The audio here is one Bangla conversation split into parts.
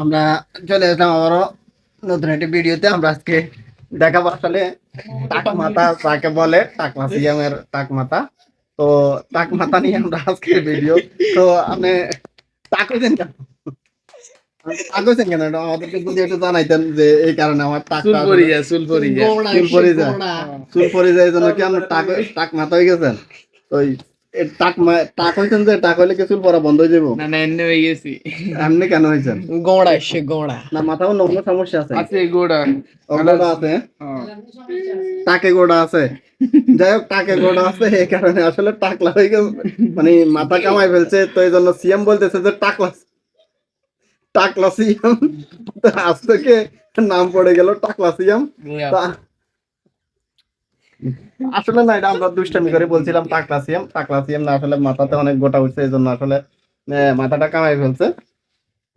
আমরা চলে আসলাম আবারও নতুন একটি ভিডিওতে। আমরা আজকে দেখাবো আসলে টাক মাথা তাকে বলে টাক মাসিয়ামের টাক মাথা তো টাক মাথা নিয়ে আমরা আজকে ভিডিও। তো আপনি টাক হয়েছেন কেন? টাক হয়েছেন কেন? আমাদেরকে যদি একটু জানাইতেন যে এই কারণে আমার টাক চুল পরি যায় চুল পরি যায়। চুল পরে যায়। চুল পরে যায়। জন্য কি আপনার টাক টাক মাথা হয়ে গেছেন? তো টাক টাক হয়েছেন যে টাক হইলে কি চুল পরা বন্ধ হয়ে যাব না না এমনি হয়ে গেছি। এমনি কেন হয়েছেন গোড়া সে গোড়া। না মাথাও অন্য সমস্যা আছে। আছে গোড়া। ওগুলো আছে হ্যাঁ। টাকে গোড়া আছে। যাই হোক টাকে গোড়া আছে এই কারণে আসলে টাকলা হয়ে গেছে। মানে মাথা কামাই ফেলছে তো এই জন্য সিএম বলতেছে যে টাকলা টাকলা সিএম। আজ থেকে নাম পড়ে গেল টাকলা সিএম। আসলে না এটা আমরা দুষ্টামি করে বলছিলাম টাকলা সিএম টাকলা সিএম না আসলে মাথাতে অনেক গোটা উঠছে এই জন্য আসলে মাথাটা কামাই ফেলছে।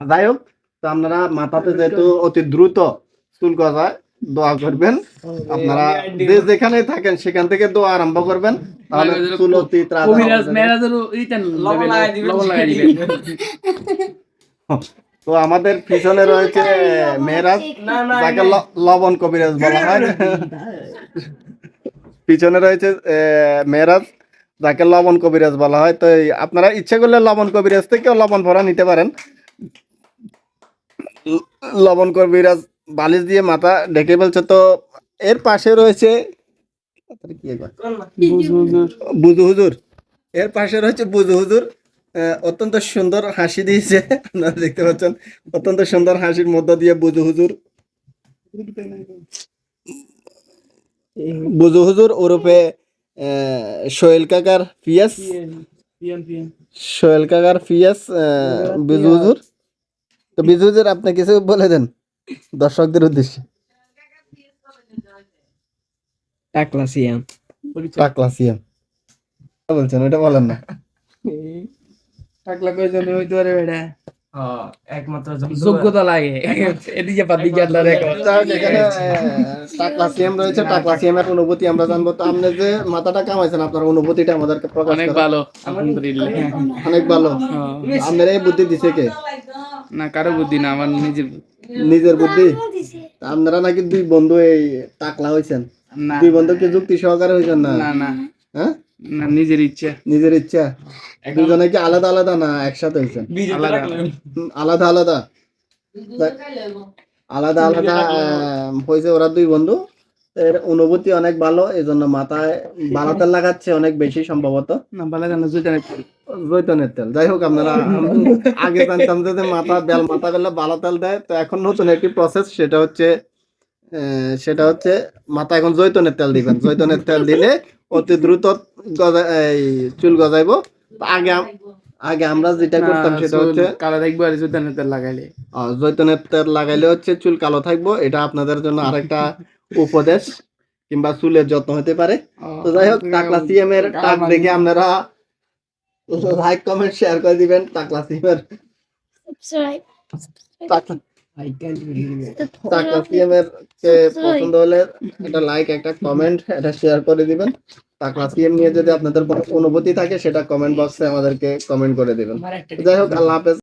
যাই হোক তো আপনারা মাথাতে যেহেতু অতি দ্রুত চুল গজায় দোয়া করবেন। আপনারা যে যেখানে থাকেন সেখান থেকে দোয়া আরম্ভ করবেন। তাহলে চুল অতি তাড়াতাড়ি কবিরাজ মেরাজের ইতেন লবণ লাগাই দিবেন। লবণ লাগাই দিবেন। তো আমাদের পিছনে রয়েছে মেয়েরাজ না না যাকে ল- লবণ কবিরাজ বলা হয়। পিছনে রয়েছে মেয়েরাজ যাকে লবণ কবিরাজ বলা হয়। তো আপনারা ইচ্ছে করলে লবণ কবিরাজ থেকেও লবণ ভরা নিতে পারেন। লবণ কবিরাজ বালিশ দিয়ে মাথা ঢেকে ফেলছে। তো এর পাশে রয়েছে? বুজু হুজুর। এর পাশে রয়েছে বুজু হুজুর। আহ, অত্যন্ত সুন্দর হাসি দিয়েছে। আপনারা দেখতে পাচ্ছেন অত্যন্ত সুন্দর হাসির মধ্য দিয়ে বুজু হুজুর। বুজু হুজুর ওরফে আহ, সোহেল কাকার পিয়াস সোহেল কাকার পিয়াস বিজু হুজুর? তো বিজু হুজুর আপনি কিছু বলে দেন দর্শকদের উদ্দেশ্যে। টাকলা সিয়াম টাকলা বলছেন ওটা বলেন না। টাকলা কই জন্য হইতো রে বেটা একমাত্র যোগ্যতা লাগে। এদিকে পাতি এখানে টাকলা সিএম রয়েছে টাকলা সিএম এর অনুভূতি আমরা জানব। তো আপনি যে মাথাটা কামাইছেন আপনার অনুভূতিটা আমাদেরকে প্রকাশ অনেক ভালো আলহামদুলিল্লাহ। অনেক ভালো। হ্যাঁ। আপনার এই বুদ্ধি দিছে কে? না কারও বুদ্ধি না আমার নিজের নিজের বুদ্ধি? আপনারা নাকি দুই বন্ধু এই টাকলা হয়েছেন দুই বন্ধু কি যুক্তি সহকারে হয়েছেন না? না না। হ্যাঁ? না নিজের ইচ্ছা। নিজের ইচ্ছা। দুজনে কি আলাদা আলাদা না একসাথে হয়েছেন আলাদা। আলাদা আলাদা? আলাদা আলাদা হয়েছে ওরা দুই বন্ধু। এর অনুভূতি অনেক ভালো এই জন্য মাথায় বালাতেল লাগাচ্ছে অনেক বেশি সম্ভবত। না জুতা জৈতনের তেল। যাই হোক আপনারা আগে জানতাম যে মাথা বেল মাথা বেলা ভালো তেল দেয়। তো এখন নতুন একটি প্রসেস সেটা হচ্ছে আহ, সেটা হচ্ছে মাথা এখন জৈতনের তেল দিবেন। জৈতনের তেল দিলে অতি দ্রুত গজা- এই চুল গজাইবো। আগে আগে আমরা যেটা করতাম সেটা হচ্ছে কালো দেখব আর জুতা নেতে লাগাইলে। জৈতনের তেল লাগাইলে হচ্ছে চুল কালো থাকব। এটা আপনাদের জন্য আরেকটা উপদেশ কিংবা চুলের যত্ন হতে পারে। তো যাই হোক টাকলা সিএম এর টাক দেখে আপনারা লাইক কমেন্ট শেয়ার করে দিবেন। টাকলা সিএম এর টাকলা সিএম এর পছন্দ হলে একটা লাইক একটা কমেন্ট এটা শেয়ার করে দিবেন। সিএম নিয়ে যদি আপনাদের কোনো অনুভূতি থাকে সেটা কমেন্ট বক্সে আমাদেরকে কমেন্ট করে দেবেন। যাই হোক আল্লাহ হাফেজ।